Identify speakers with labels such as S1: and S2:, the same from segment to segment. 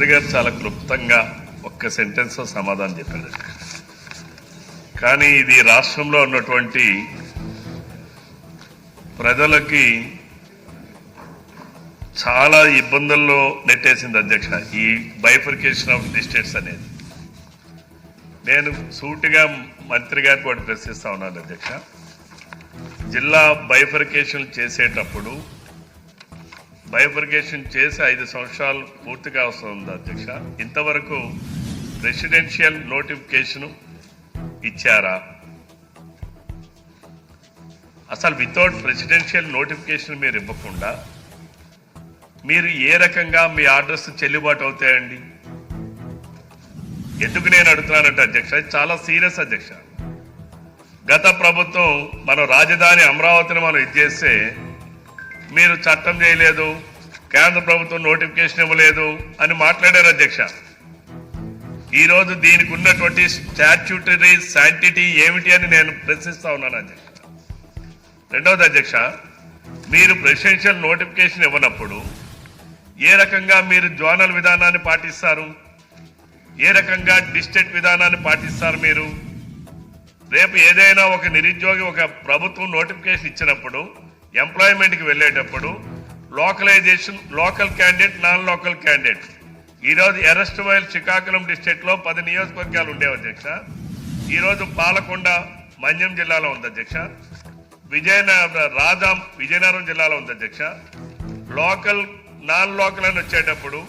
S1: మంత్రి గారు చాలా క్లుప్తంగా ఒక్క సెంటెన్స్తో సమాధానం చెప్పారు కానీ ఇది రాష్ట్రంలో ఉన్నటువంటి ప్రజలకి చాలా ఇబ్బందుల్లో నెట్టేసింది అధ్యక్ష ఈ బైఫర్కేషన్ ఆఫ్ డిస్టేట్స్ అనేది. నేను సూటిగా మంత్రి గారికి కూడా ప్రశ్నిస్తా ఉన్నాను అధ్యక్ష. జిల్లా బైఫర్కేషన్ చేసేటప్పుడు బయోఫర్గేషన్ చేసి ఐదు సంవత్సరాలు పూర్తిగా వస్తుంది అధ్యక్ష? ఇంతవరకు రెసిడెన్షియల్ నోటిఫికేషన్ ఇచ్చారా? అసలు వితౌట్ ప్రెసిడెన్షియల్ నోటిఫికేషన్ మీరు ఇవ్వకుండా మీరు ఏ రకంగా మీ ఆర్డర్స్ చెల్లుబాటు అవుతాయండి? ఎందుకు నేను అడుగుతున్నానంటే అధ్యక్ష చాలా సీరియస్ అధ్యక్ష. గత ప్రభుత్వం మన రాజధాని అమరావతిని మనం ఇది చేస్తే మీరు చట్టం చేయలేదు కేంద్ర ప్రభుత్వం నోటిఫికేషన్ ఇవ్వలేదు అని మాట్లాడారు అధ్యక్ష. ఈరోజు దీనికి ఉన్నటువంటి స్టాట్యూటరీ శాంటిటీ ఏమిటి అని నేను ప్రశ్నిస్తా ఉన్నాను అధ్యక్ష. రెండవది అధ్యక్ష మీరు ప్రెసిడెన్షియల్ నోటిఫికేషన్ ఇవ్వనప్పుడు ఏ రకంగా మీరు జోనల్ విధానాన్ని పాటిస్తారు? ఏ రకంగా డిస్ట్రిక్ట్ విధానాన్ని పాటిస్తారు మీరు? రేపు ఏదైనా ఒక నిరుద్యోగి ఒక ప్రభుత్వం నోటిఫికేషన్ ఇచ్చినప్పుడు ఎంప్లాయ్మెంట్కి వెళ్ళేటప్పుడు localization local candidate non local candidate ఈరోజు ఎరెస్ట్ వైల్ శ్రీకాకుళం డిస్ట్రిక్ట్లో పది నియోజకవర్గాలు ఉండేవి అధ్యక్ష. ఈరోజు పాలకొండ మన్యం జిల్లాలో ఉంది అధ్యక్ష. విజయనగరం రాజాం విజయనగరం జిల్లాలో ఉంది అధ్యక్ష. లోకల్ నాన్ లోకల్ అని వచ్చేటప్పుడు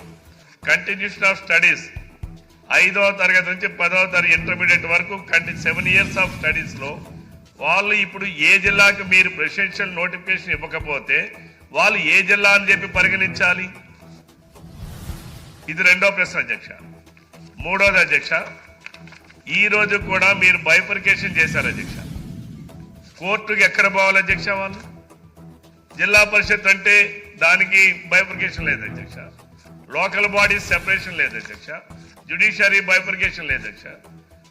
S1: కంటిన్యూషన్ ఆఫ్ స్టడీస్ ఐదవ తరగతి నుంచి పదవ తరగతి ఇంటర్మీడియట్ వరకు కంటి సెవెన్ ఇయర్స్ ఆఫ్ స్టడీస్లో వాళ్ళు ఇప్పుడు ఏ జిల్లాకు మీరు ప్రెసిడెన్షియల్ నోటిఫికేషన్ ఇవ్వకపోతే వాళ్ళు ఏ జిల్లా అని చెప్పి పరిగణించాలి? ఇది రెండో ప్రశ్న అధ్యక్ష. మూడోది అధ్యక్ష ఈ రోజు కూడా మీరు బైఫర్కేషన్ చేశారు అధ్యక్ష. కోర్టుకి ఎక్కడ పోవాలి అధ్యక్ష వాళ్ళు? జిల్లా పరిషత్ అంటే దానికి బైఫర్కేషన్ లేదు అధ్యక్ష. లోకల్ బాడీస్ సెపరేషన్ లేదు అధ్యక్ష. జ్యుడిషియరీ బైఫర్కేషన్ లేదు అధ్యక్ష.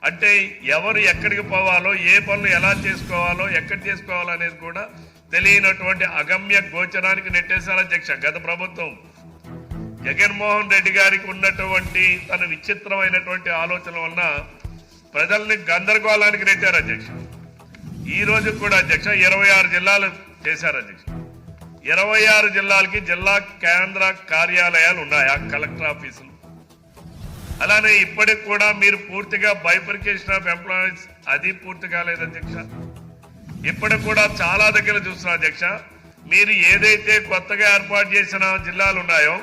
S1: అంటే ఎవరు ఎక్కడికి పోవాలో ఏ పనులు ఎలా చేసుకోవాలో ఎక్కడ చేసుకోవాలో అనేది కూడా తెలియనటువంటి అగమ్య గోచరానికి నెట్టేశారు అధ్యక్ష గత ప్రభుత్వం. జగన్మోహన్ రెడ్డి గారికి ఉన్నటువంటి తన విచిత్రమైనటువంటి ఆలోచన వలన ప్రజల్ని గందరగోళానికి నెట్టారు అధ్యక్ష. ఈ రోజు కూడా అధ్యక్ష ఇరవై ఆరు జిల్లాలు చేశారు అధ్యక్ష. ఇరవై ఆరు జిల్లాలకి జిల్లా కేంద్ర కార్యాలయాలు ఉన్నాయి ఆ కలెక్టర్ ఆఫీసులు. అలానే ఇప్పటికి కూడా మీరు పూర్తిగా బైఫర్కేషన్ ఆఫ్ ఎంప్లాయీస్ అది పూర్తి కాలేదు అధ్యక్ష. ఇప్పటికి కూడా చాలా దగ్గర చూస్తున్నా అధ్యక్ష. మీరు ఏదైతే కొత్తగా ఏర్పాటు చేసిన జిల్లాలు ఉన్నాయో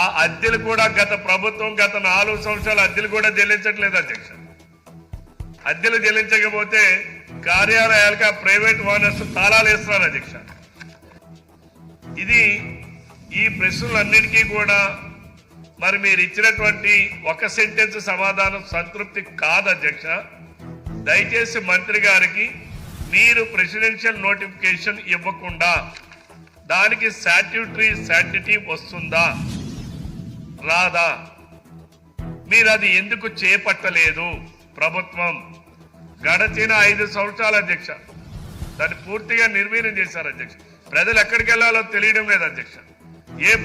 S1: ఆ అద్దెలు కూడా గత ప్రభుత్వం గత నాలుగు సంవత్సరాల అద్దెలు కూడా చెల్లించట్లేదు అధ్యక్ష. అద్దెలు చెల్లించకపోతే కార్యాలయాలకు ఆ ప్రైవేట్ ఓనర్స్ తాళాలు వేస్తున్నారు అధ్యక్ష. ఇది ఈ ప్రశ్నలన్నిటికీ కూడా మరి మీరు ఇచ్చినటువంటి ఒక సెంటెన్స్ సమాధానం సంతృప్తి కాదు అధ్యక్ష. దయచేసి మంత్రి గారికి మీరు ప్రెసిడెన్షియల్ నోటిఫికేషన్ ఇవ్వకుండా దానికి స్టాట్యూటరీ శాటిటీ వస్తుందా? రాదా? మీరు అది ఎందుకు చేపట్టలేదు ప్రభుత్వం? గడచిన ఐదు సంవత్సరాల అధ్యక్ష. దాన్ని పూర్తిగా నిర్వీర్యం చేశారు అధ్యక్ష. ప్రజలు ఎక్కడికి వెళ్ళాలో తెలియడం లేదు అధ్యక్ష. ఏ